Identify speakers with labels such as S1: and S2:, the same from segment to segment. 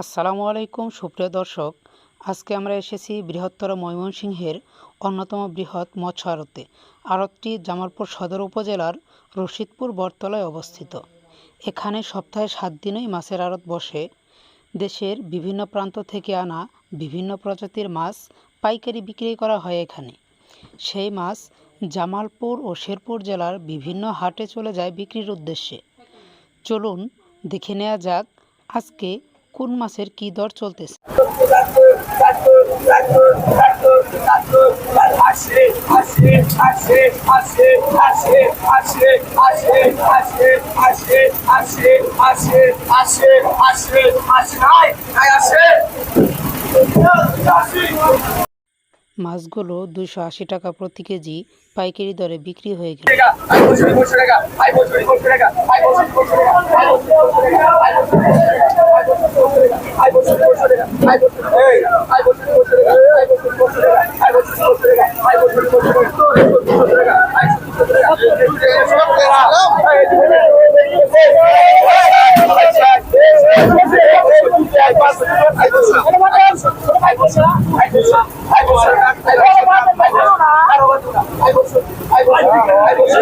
S1: আসসালামু আলাইকুম, সুপ্রিয় দর্শক। আজকে আমরা এসেছি বৃহত্তর ময়মনসিংহের অন্যতম বৃহৎ মৎস্য আড়তে আড়তটি জামালপুর সদর উপজেলার রশিদপুর বটতলায় অবস্থিত। এখানে সপ্তাহে সাত দিনই মাছের আড়ত বসে। দেশের বিভিন্ন প্রান্ত থেকে আনা বিভিন্ন প্রজাতির মাছ পাইকারি বিক্রি করা হয় এখানে। সেই মাছ জামালপুর ও শেরপুর জেলার বিভিন্ন হাটে চলে যায় বিক্রির উদ্দেশ্যে চলুন দেখে নেওয়া যাক আজকে কোন মাছের কী দর চলতেছে
S2: আসে
S1: মাছগুলো দুশো আশি টাকা প্রতি কেজি পাইকারি দরে বিক্রি হয়ে গেল।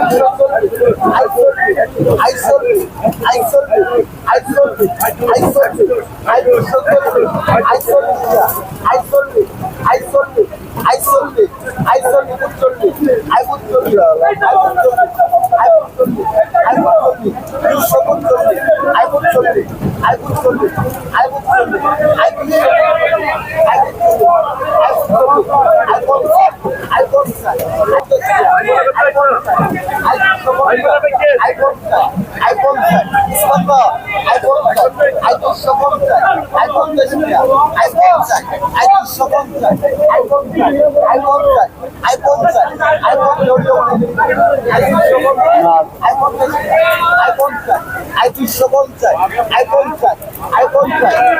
S3: I saw it. I saw it. I saw it. I saw it. I saw it.
S2: IPhone চলবে আইফোন চলবে আইফোন চলবে iPhone iPhone iPhone iPhone I feel so contact. I contact. I contact.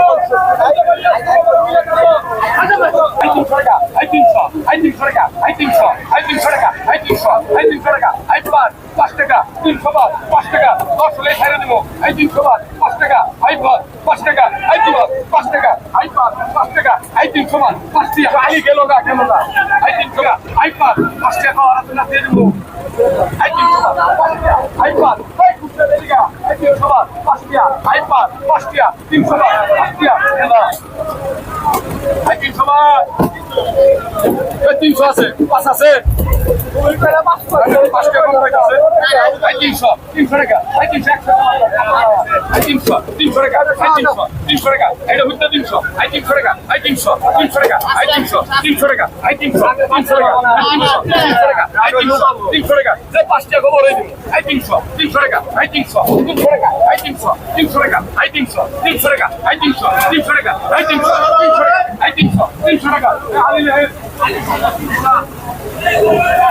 S2: পাঁচ টাকা তিনশো বাদ পাঁচ টাকা দশ হলে ছেড়ে দেবো এই তিনশো বাদ পাঁচ টাকা আই বাদ পাঁচ টাকা আই দু পাঁচ টাকা আই বাদ পাঁচ টাকা আই তিনশো বাদ পাঁচ টাকা আই গেল না গেল না আই তিনশো বাদ আই বাদ পাঁচ টাকা আর না দিয়ে দেবো আই তিনশো বাদ পাঁচ টাকা আই বাদ আই খুচরা দেবে আই তিনশো বাদ পাঁচ হাইপার পাঁচটিয়া তিনশো বার আটটিয়া তিনশো বার তিনশো আছে পাঁচ আছে পাঁচটা আছে তিনশো তিনশো টাকা তিনশো একশো তিনশো তিনশো টাকা তিনশো তিনশো টাকা এটা হচ্ছে তিনশো আই তিনশো টাকা আই তিনশো তিনশো টাকা আই তিনশো তিনশো টাকা আই তিনশো তিনশো টাকা আই তিনশো তিনশো টাকা যে পাঁচ টাকা খবর হয়ে দিবি আই তিনশো তিনশো টাকা আই তিনশো তিনশো টাকা আই তিনশো তিনশো টাকা আই তিনশো তিনশো টাকা আই তিনশো তিনশো টাকা আই তিনশো তিনশো টাকা আই তিনশো তিনশো টাকা আলি Yes,